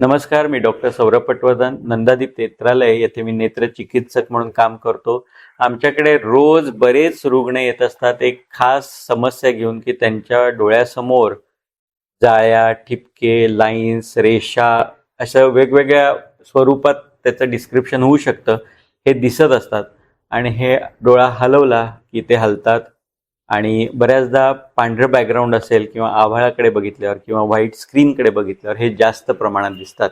नमस्कार मी डॉक्टर सौरभ पटवर्धन नंदादीप नेत्रालय येथे मी नेत्र चिकित्सक म्हणून काम करतो. आमच्याकडे रोज बरेच रुग्ण येत असतात. एक खास समस्या घेऊन की त्यांच्या डोळ्यासमोर जाळ्या ठिपके लाईन्स रेषा अशा वेगवेगळ्या स्वरूपात त्याचं डिस्क्रिप्शन होऊ शकतं. हे दिसत असतात आणि हे डोळा हलवला की ते हलतात. आणि बऱ्याचदा पांढरं बॅकग्राऊंड असेल किंवा आभाळाकडे बघितल्यावर किंवा व्हाईट स्क्रीनकडे बघितल्यावर हे जास्त प्रमाणात दिसतात.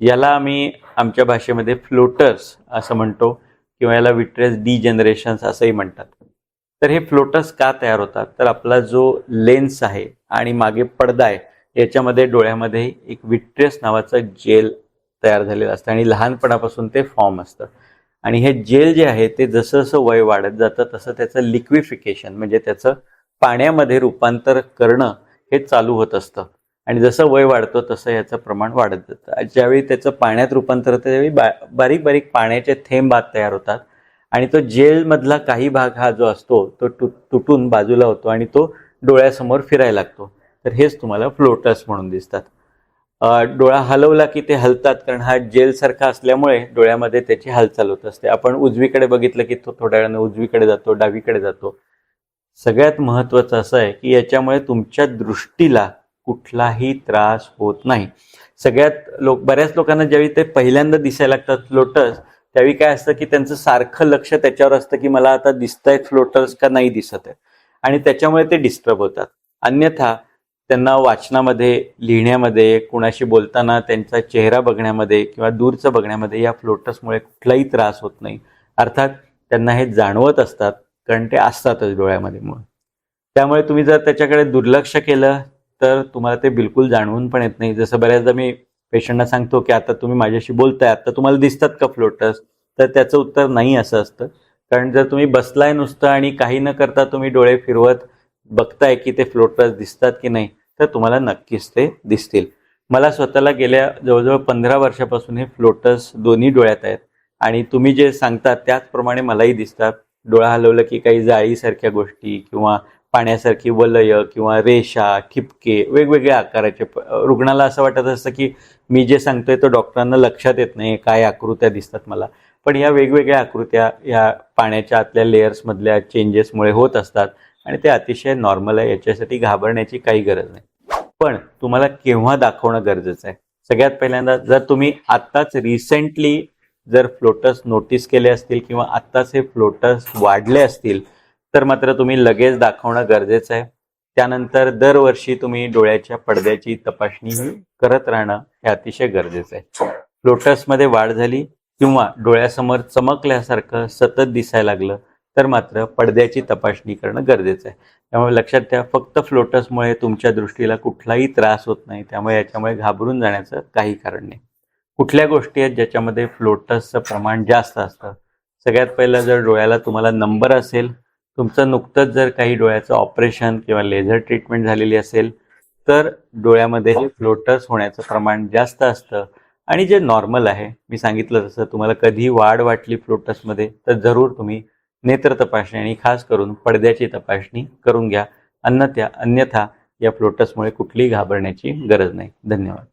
याला आम्ही आमच्या भाषेमध्ये फ्लोटर्स असं म्हणतो किंवा याला विट्रेस डी जनरेशन्स असंही म्हणतात. तर हे फ्लोटर्स का तयार होतात? तर आपला जो लेन्स आहे आणि मागे पडदा आहे याच्यामध्ये डोळ्यामध्ये एक विट्रेस नावाचं जेल तयार झालेलं असतं आणि लहानपणापासून ते फॉर्म असतं. आणि हे जेल जे आहे ते जसं जसं वय वाढत जातं तसं त्याचं लिक्विफिकेशन म्हणजे त्याचं पाण्यामध्ये रूपांतर करणं हे चालू होत असतं. आणि जसं वय वाढतं तसं याचं प्रमाण वाढत जातं. ज्यावेळी त्याचं पाण्यात रूपांतर होतं त्यावेळी बा बारीक बारीक पाण्याचे थेंब आत तयार होतात. आणि तो जेलमधला काही भाग हा जो असतो तो तु तुटून बाजूला होतो आणि तो डोळ्यासमोर फिरायला लागतो. तर हेच तुम्हाला फ्लोटस म्हणून दिसतात. डोळा हलवला की ते हलतात कारण हा जेलसारखा असल्यामुळे डोळ्यामध्ये त्याची हालचाल होत असते. आपण उजवीकडे बघितलं की तो थोड्या वेळानं उजवीकडे जातो डावीकडे जातो. सगळ्यात महत्त्वाचं असं आहे की याच्यामुळे तुमच्या दृष्टीला कुठलाही त्रास होत नाही. सगळ्यात लोक बऱ्याच लोकांना ज्यावेळी ते पहिल्यांदा दिसायला लागतात फ्लोटर्स त्यावेळी काय असतं की त्यांचं सारखं लक्ष त्याच्यावर असतं की मला आता दिसत आहेत फ्लोटर्स का नाही दिसत आहे. आणि त्याच्यामुळे ते डिस्टर्ब होतात. अन्यथा त्यांना वाचनामध्ये लिहिण्यामध्ये कुणाशी बोलताना त्यांचा चेहरा बघण्यामध्ये किंवा दूरचं बघण्यामध्ये या फ्लोटसमुळे कुठलाही त्रास होत नाही. अर्थात त्यांना हे जाणवत असतात कारण ते असतातच डोळ्यामध्ये मुळे त्यामुळे तुम्ही जर त्याच्याकडे दुर्लक्ष केलं तर तुम्हाला ते बिलकुल जाणवून पण येत नाही. जसं बऱ्याचदा मी पेशंटना सांगतो की आता तुम्ही माझ्याशी बोलताय आता तुम्हाला दिसतात का फ्लोटस तर त्याचं उत्तर नाही असं असतं. कारण जर तुम्ही बसलाय नुसतं आणि काही न करता तुम्ही डोळे फिरवत बघताय की ते फ्लोटस दिसतात की नाही तर तुम्हाला नक्कीच ते दिसतील. मला स्वतःला गेल्या जवळजवळ पंधरा वर्षापासून हे फ्लोटस दोन्ही डोळ्यात आहेत. आणि तुम्ही जे सांगता त्याचप्रमाणे मलाही दिसतात. डोळा हलवलं की काही जाळीसारख्या गोष्टी किंवा पाण्यासारखी वलय किंवा रेषा ठिपके वेगवेगळ्या आकाराचे रुग्णाला असं वाटत असतं की मी जे सांगतोय तो डॉक्टरांना लक्षात येत नाही काय आकृत्या दिसतात मला. पण ह्या वेगवेगळ्या आकृत्या ह्या पाण्याच्या आतल्या लेयर्समधल्या चेंजेसमुळे होत असतात. आणि ते अतिशय नॉर्मल आहे. याच्यासाठी घाबरण्याची काही गरज नाही. पण तुम्हाला केव्हा दाखवणं गरजेचं आहे? सगळ्यात पहिल्यांदा जर तुम्ही आत्ताच रिसेंटली जर फ्लोटर्स नोटीस केले असतील किंवा आत्ताच हे फ्लोटर्स वाढले असतील तर मात्र तुम्ही लगेच दाखवणं गरजेचं आहे. त्यानंतर दरवर्षी तुम्ही डोळ्याच्या पडद्याची तपासणी करत राहणं हे अतिशय गरजेचं आहे. फ्लोटर्समध्ये वाढ झाली किंवा डोळ्यासमोर चमकल्यासारखं सतत दिसायला लागलं तर मात्र पडद्याची तपासणी करणं गरजेचं आहे. त्यामुळे लक्षात ठेवा फक्त फ्लोटसमुळे तुमच्या दृष्टीला कुठलाही त्रास होत नाही. त्यामुळे याच्यामुळे घाबरून जाण्याचं काही कारण नाही. कुठल्या गोष्टी आहेत ज्याच्यामध्ये फ्लोटसचं प्रमाण जास्त असतं? सगळ्यात पहिलं जर डोळ्याला तुम्हाला नंबर असेल तुमचं नुकतंच जर काही डोळ्याचं ऑपरेशन किंवा लेझर ट्रीटमेंट झालेली असेल तर डोळ्यामध्ये हे फ्लोटर्स होण्याचं प्रमाण जास्त असतं. आणि जे नॉर्मल आहे मी सांगितलं तसं तुम्हाला कधी वाढ वाटली फ्लोटसमध्ये तर जरूर तुम्ही नेत्र तपासणी आणि खास करून पडद्याची तपासणी करून घ्या. अन्यथा अन्यथा या फ्लोटसमुळे कुठलीही घाबरण्याची गरज नाही. धन्यवाद.